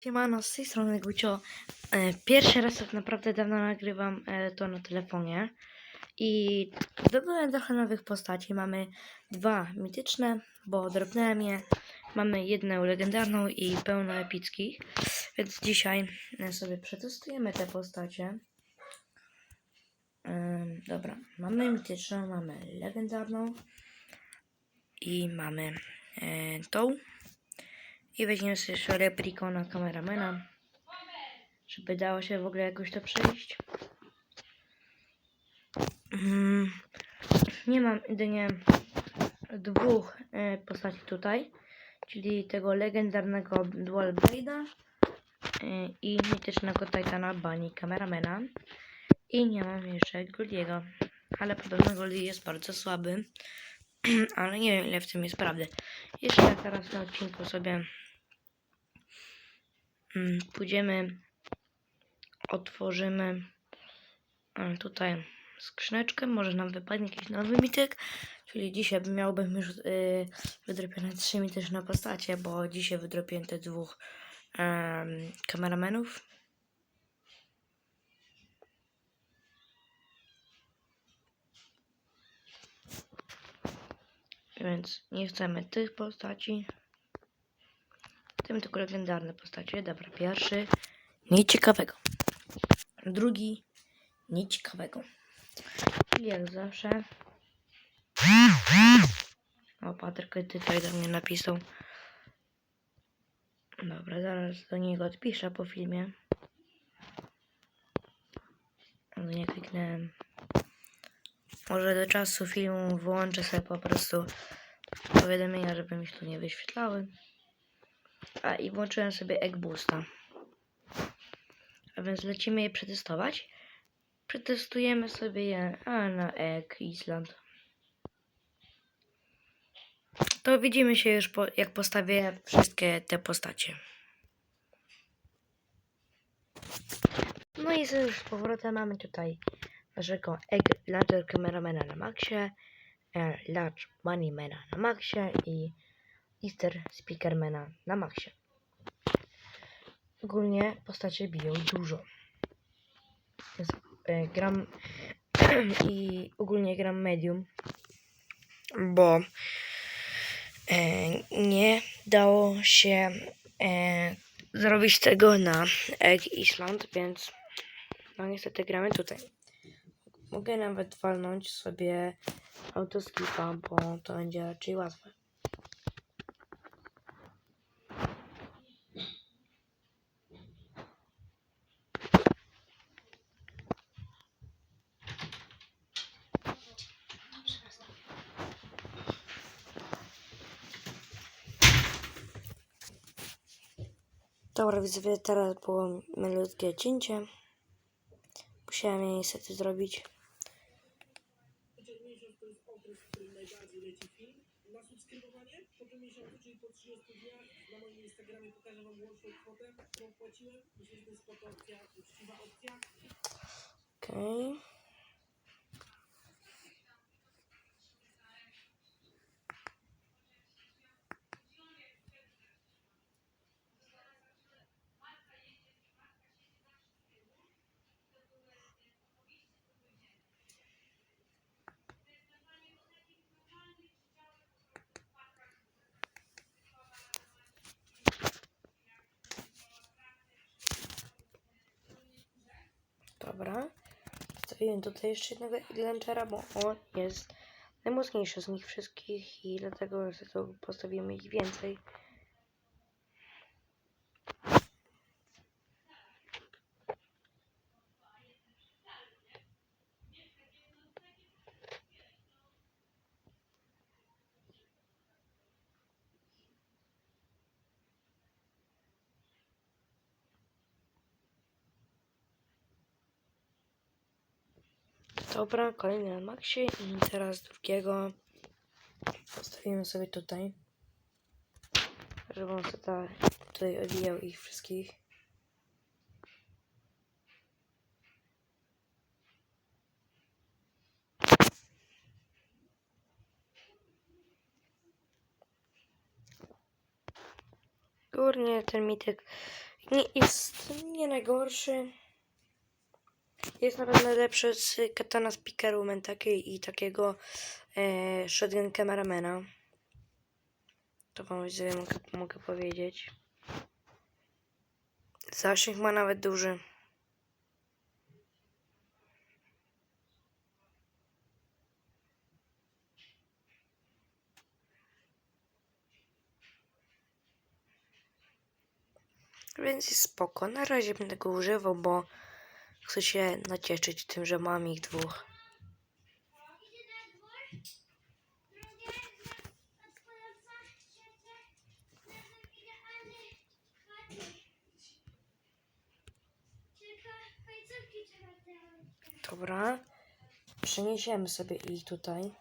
Siemano, z tej strony Gucio. E, Pierwszy raz tak naprawdę dawno nagrywam e, to na telefonie. I zdobyłem trochę nowych postaci. Mamy dwa mityczne, bo drobnąłem je. Mamy jedną legendarną i pełno epickich. Więc dzisiaj e, sobie przetestujemy te postacie. Dobra, mamy mityczną, mamy legendarną i mamy tą. I weźmiemy sobie jeszcze replikona kameramena, żeby dało się w ogóle jakoś to przejść. Mm, Nie mam jedynie dwóch e, postaci tutaj, czyli tego legendarnego Dual Blade'a e, i mitycznego Titana Bunny kameramena. I nie mam jeszcze Goldiego, ale podobno Goldie jest bardzo słaby, ale nie wiem ile w tym jest prawdy. Jeszcze teraz na odcinku sobie pójdziemy, otworzymy e, tutaj skrzyneczkę, może nam wypadnie jakiś nowy mityk, czyli dzisiaj miałbym już yy, wydropione trzy mityczne postacie, bo dzisiaj wydropiłem te dwóch em, kameramenów. Więc nie chcemy tych postaci. Tym tylko legendarne postacie. Dobra, pierwszy. Nic ciekawego. Drugi. Nic ciekawego. I jak zawsze. O, Patryk tutaj do mnie napisał. Dobra, zaraz do niego odpiszę po filmie. Ale nie kliknąłem. Może do czasu filmu wyłączę sobie po prostu powiadomienia, żeby mi się tu nie wyświetlały. A i włączyłem sobie Egg Boosta. A więc lecimy je przetestować. Przetestujemy sobie je a na Egg Island. To widzimy się już po, jak postawię wszystkie te postacie. No i z z powrotem mamy tutaj naszego Egg Larger Cameramana na maksie, e, Large Moneymana na maksie i Easter Speakermana na maksie. Ogólnie postacie biją dużo. Więc, e, gram i ogólnie gram medium, bo e, nie dało się e, zrobić tego na Egg Island, więc no niestety gramy tutaj. Mogę nawet walnąć sobie autoskipa, bo to będzie raczej łatwe. Dobra, widzowie, teraz było malutkie cięcie. Musiałem je niestety zrobić. Chociaż miesiąc to jest okres, w którym najbardziej leci film. Na subskrybowanie po tym miesiącu, czyli po 30 dniach na moim Instagramie pokażę wam łączną kwotę, którą płaciłem. Myślę, że to jest spoko opcja, uczciwa opcja. Okej. Dobra. Zostawiłem tutaj jeszcze jednego Launchera, bo on jest najmocniejszy z nich wszystkich i dlatego niestety postawimy ich więcej. Dobra, kolejny na maksie i teraz drugiego postawimy sobie tutaj, żeby on ta- tutaj odbijał ich wszystkich. Górnie ten mityk nie jest nie najgorszy. Jest na pewno lepszy z Katana Speakeru Mentaki i takiego e, Shotgun Cameramana. To wam sobie mogę, mogę powiedzieć. Zasięg ma nawet duży. Więc jest spoko. Na razie będę go używał, bo chcę się nacieszyć tym, że mam ich dwóch. Dobra. Przeniesiemy sobie ich tutaj.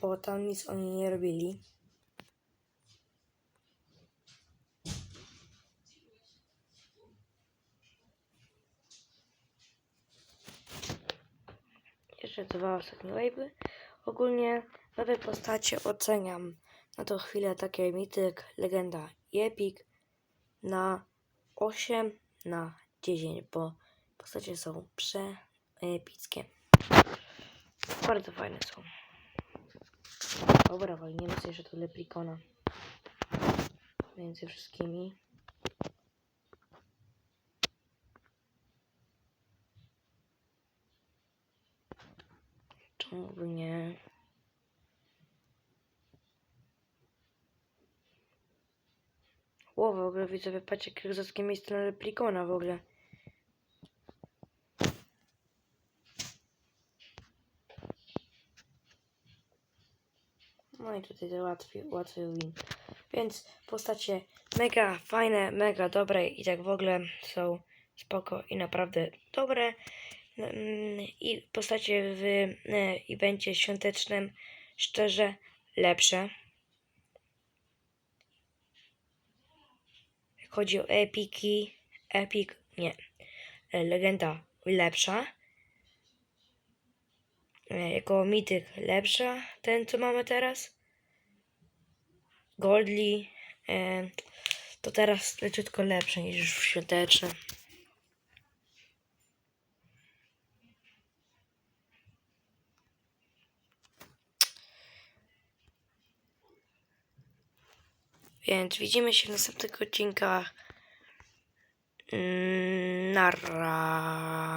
Bo tam nic oni nie robili. Jeszcze dwa ostatnie wave'y. Ogólnie nowe postacie oceniam na tą chwilę takie mityk, legenda i epic na 8 na 10, bo postacie są przeepickie. Bardzo fajne są. Dobra, walniemy sobie jeszcze tu leplikona między wszystkimi. Czemu by nie? Ło, w ogóle patrzcie, jakie kozackie miejsce na replikona w ogóle. No i tutaj łatwiej, łatwy win. Więc postacie mega fajne, mega dobre i tak w ogóle są spoko i naprawdę dobre. Mm, I postacie w evencie świątecznym szczerze lepsze. Chodzi o epiki, epic, nie, e, legenda lepsza. E, Jako mityk lepsza, ten co mamy teraz. Goldly e, to teraz leciutko lepsze niż w świątecznym. Więc widzimy się w następnych odcinkach. Mm, Nara.